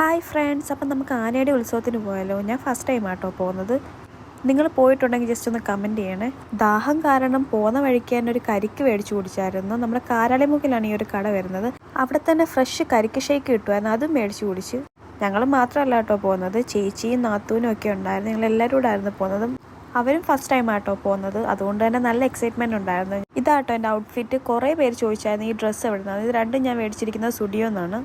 Hi friends അപ്പം നമുക്ക് ആനയുടെ ഉത്സവത്തിന് പോയാലോ? ഞാൻ ഫസ്റ്റ് ടൈം ആട്ടോ പോകുന്നത്. നിങ്ങൾ പോയിട്ടുണ്ടെങ്കിൽ ജസ്റ്റ് ഒന്ന് കമന്റ് ചെയ്യണേ. ദാഹം കാരണം പോകുന്ന വഴിക്ക് തന്നെ ഒരു കരിക്ക് മേടിച്ച് കുടിച്ചായിരുന്നു. നമ്മുടെ കാരാളിമുക്കിലാണ് ഈ ഒരു കട വരുന്നത്. അവിടെ തന്നെ ഫ്രഷ് കരിക്ക് ഷേക്ക് കിട്ടുമായിരുന്നു. അതും മേടിച്ച് കുടിച്ചു. ഞങ്ങൾ മാത്രമല്ല കേട്ടോ പോകുന്നത്. ചേച്ചിയും നാത്തൂനും ഒക്കെ ഉണ്ടായിരുന്നു. ഞങ്ങൾ എല്ലാവരും കൂടെ ആയിരുന്നു പോകുന്നത്. അവരും ഫസ്റ്റ് ടൈം ആട്ടോ പോകുന്നത്. അതുകൊണ്ട് തന്നെ നല്ല എക്സൈറ്റ്മെന്റ് ഉണ്ടായിരുന്നു. ഇതാട്ടോ എന്റെ ഔട്ട്ഫിറ്റ് കുറേ പേര് ചോദിച്ചായിരുന്നു ഈ ഡ്രസ്സ് എവിടെ നിന്നാണ് ഇത് രണ്ടും ഞാൻ മേടിച്ചിരിക്കുന്നത് സ്റ്റുഡിയോ എന്നാണ്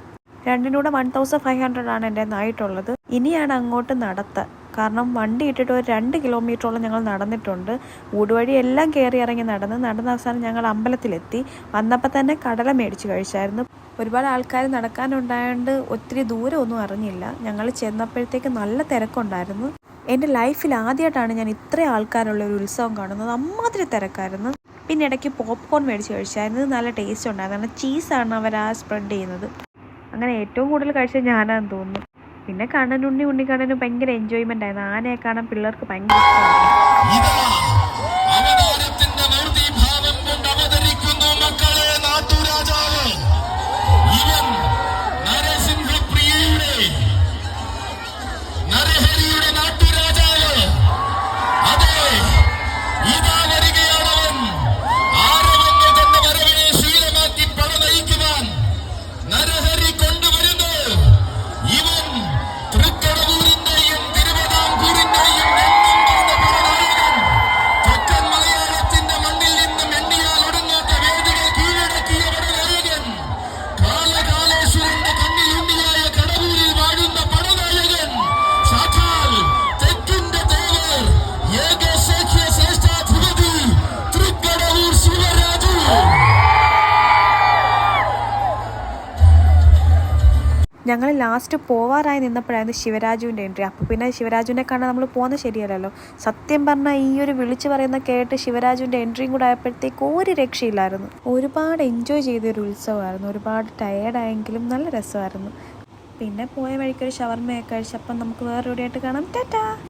രണ്ടിനൂടെ വൺ തൗസൻഡ് ഫൈവ് ഹൺഡ്രഡ് ആണ് എന്റെ നായിട്ടുള്ളത്. ഇനിയാണ് അങ്ങോട്ട് നടത്ത. കാരണം വണ്ടി ഇട്ടിട്ട് ഒരു രണ്ട് കിലോമീറ്ററോളം ഞങ്ങൾ നടന്നിട്ടുണ്ട്. ഊടുവഴി എല്ലാം കയറി ഇറങ്ങി നടന്ന് നടന്ന അവസാനം ഞങ്ങൾ അമ്പലത്തിലെത്തി. വന്നപ്പോൾ തന്നെ കടല മേടിച്ച് കഴിച്ചായിരുന്നു. ഒരുപാട് ആൾക്കാർ നടക്കാനുണ്ടായതുകൊണ്ട് ഒത്തിരി ദൂരം ഒന്നും അറിഞ്ഞില്ല. ഞങ്ങൾ ചെന്നപ്പോഴത്തേക്ക് നല്ല തിരക്കുണ്ടായിരുന്നു. എന്റെ ലൈഫിൽ ആദ്യമായിട്ടാണ് ഞാൻ ഇത്രയും ആൾക്കാരുള്ള ഒരു ഉത്സവം കാണുന്നത്. അമ്മാതിരി തിരക്കായിരുന്നു. പിന്നെ ഇടയ്ക്ക് പോപ്കോൺ മേടിച്ച് കഴിച്ചായിരുന്നു. നല്ല ടേസ്റ്റ് ഉണ്ടായിരുന്നു. കാരണം ചീസാണ് അവർ ആ സ്പ്രെഡ് ചെയ്യുന്നത്. അങ്ങനെ ഏറ്റവും കൂടുതൽ കഴിച്ചത് ഞാനാന്ന് തോന്നുന്നു. പിന്നെ കണ്ണനുണ്ണി ഉണ്ണിക്കണ്ണനും ഭയങ്കര എൻജോയ്മെന്റ് ആയിരുന്നു. ആനയെ കാണാൻ പിള്ളേർക്ക് ഭയങ്കര ഇഷ്ടമാണ് ഞങ്ങൾ ലാസ്റ്റ് പോവാറായി നിന്നപ്പോഴായിരുന്നു ശിവരാജുവിന്റെ എൻട്രി അപ്പോൾ പിന്നെ ശിവരാജുവിനെ കാണാൻ നമ്മൾ പോകുന്നത് ശരിയല്ലല്ലോ. സത്യം പറഞ്ഞാൽ ഈ ഒരു വിളിച്ചു പറയുന്ന കേട്ട് ശിവരാജുവിന്റെ എൻട്രിയും കൂടെ ആയപ്പോഴത്തേക്ക് ഒരു രക്ഷയില്ലായിരുന്നു. ഒരുപാട് എൻജോയ് ചെയ്തൊരു ഉത്സവമായിരുന്നു. ഒരുപാട് ടയേർഡായെങ്കിലും നല്ല രസമായിരുന്നു. പിന്നെ പോയ വഴിക്കൊരു ഷവർമയൊക്കെ കഴിച്ചപ്പം നമുക്ക് വേറൊരു ആയിട്ട് കാണാം. ടാറ്റാ